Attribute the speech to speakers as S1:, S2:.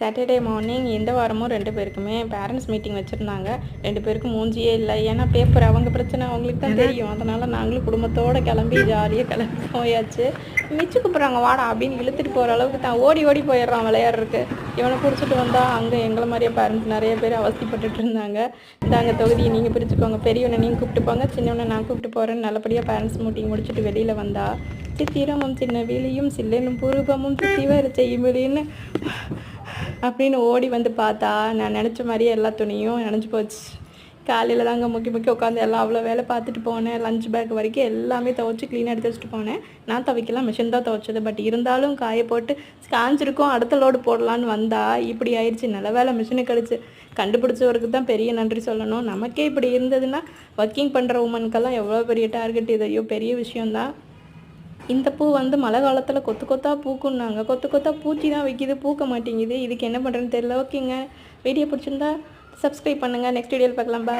S1: Saturday morning எந்த வாரமும் ரெண்டு பேருக்குமே பேரண்ட்ஸ் மீட்டிங் வச்சுருந்தாங்க. ரெண்டு பேருக்கும் மூஞ்சியே இல்லை. ஏன்னா பேப்பர் அவங்க பிரச்சனை அவங்களுக்கு தான் தெரியும். அதனால் நாங்களும் குடும்பத்தோடு கிளம்பி ஜாலியாக கிளம்பி போயாச்சு. மிச்சு கூப்பிட்றாங்க வாடா அப்படின்னு இழுத்துட்டு போகிற அளவுக்கு தான். ஓடி ஓடி போயிடுறான் விளையாடுறதுக்கு. இவனை பிடிச்சிட்டு வந்தால் அங்கே எங்களை மாதிரியே பேரண்ட்ஸ் நிறைய பேர் அவஸ்திப்பட்டுட்டு இருந்தாங்க. இந்தாங்க தொகுதியை நீங்கள் பிரிச்சுக்கோங்க. பெரியவனை நீங்கள் கூப்பிட்டு போங்க. சின்னவனை நான் கூப்பிட்டு போகிறேன்னு நல்லபடியாக பேரண்ட்ஸ் மீட்டிங் முடிச்சுட்டு வெளியில் வந்தா. சித்திரமும் சின்ன வேலியும் சில்லனும் பூர்வமும் சுத்தி வர செய்யும் வெளின்னு அப்படின்னு ஓடி வந்து பார்த்தா நான் நினச்ச மாதிரியே எல்லா துணியும் நினச்சி போச்சு. காலையில் தாங்க முக்கி முக்கி உட்காந்து எல்லாம் அவ்வளோ வேலை பார்த்துட்டு போனேன். லஞ்ச் பேக் வரைக்கும் எல்லாமே துவைச்சி க்ளீனாக எடுத்து வச்சுட்டு போனேன். நான் துவைக்கலாம் மிஷின் தான் துவைச்சது. பட் இருந்தாலும் காய போட்டு காஞ்சிருக்கும் அடுத்த லோடு போடலான்னு வந்தால் இப்படி ஆயிடுச்சு நல்ல வேலை மிஷினு கிடச்சி கண்டுபிடிச்சவருக்கு தான் பெரிய நன்றி சொல்லணும். நமக்கே இப்படி இருந்ததுன்னா ஒர்க்கிங் பண்ணுற உமனுக்கெல்லாம் எவ்வளோ பெரிய டார்கெட் இது ஐயோ பெரிய விஷயம்தான். இந்த பூ வந்து மழை காலத்தில் கொத்து கொத்தாக பூக்குன்னாங்க கொத்து கொத்தாக பூச்சி தான் வைக்கிது பூக்க மாட்டேங்குது. இதுக்கு என்ன பண்ணுறேன்னு தெரியல. ஓகேங்க. வீடியோ பிடிச்சிருந்தா சப்ஸ்கிரைப் பண்ணுங்கள் நெக்ஸ்ட் வீடியோவில் பார்க்கலாம். பாய்